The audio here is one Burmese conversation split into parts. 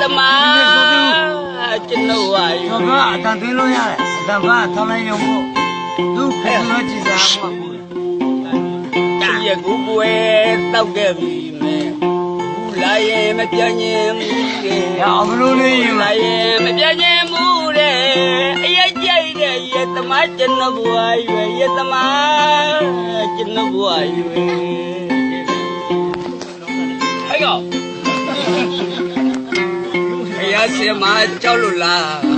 Tama, chân đâu vậy? Tao có, tao thấy nó nha, tao có, tao lấy nhau. လာရဲ့မပြန်ရင်ဘူးတဲ့ဘူးလာရဲ့မပြန်ရင်ဘူးတဲ့အရေးကြိုက်တဲ့အရေးသမားကျွန်တော်ဝါယူအရေးသမားကျွန်တော်ဝါယူတော့ကအတန်သေးလို့ရတယ်အတန်ကထောင်းလိုက်ရုံမို့သူ့ဖေလို့ကြည်စားမှာဘူးချက်ရဲ့ကူကွယ်တောက်ခဲ့ပြီဘူးလာရဲ့မပြန်ရင်ဘူးတဲ့ရအောင်မလို့လေးရင်လာရဲ့မပြတ်ခြင်းမှုတဲ့အရေးကြိုက်တဲ့ရဲ့သမားကျွန်တော်ဘွားရွယ်ရဲ့သမားကျွန်တော်ဘွားရွယ်ဟဲ့ကောဘုရားရှင်မကြောက်လို့လား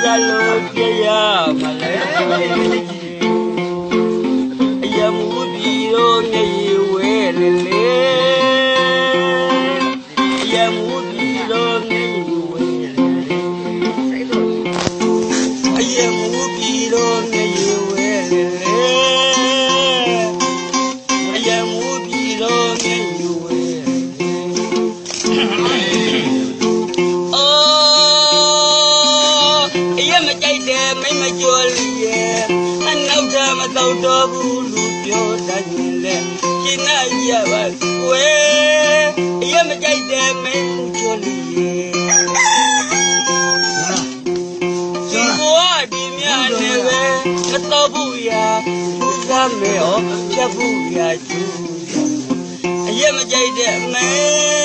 tsaloke ya malarki ya mu ya mu biyo ne welele အယမကြိုက်တယ်မိမကျော်လူရဲ့အနောက်ထမတော့တော့ဘူးလူပြောတတ်ရင်လေရှင်းနိုင်ရပါကွယ်အယမကြိုက်တယ်မိမကျော်လူရဲ့ဒီဘဝဒီမြနဲ့ပဲမတော်ဘူးရာသူစားမေဟောဖြတ်ဘူးရာကျူးအရက်မကြိုက်တဲ့အမေ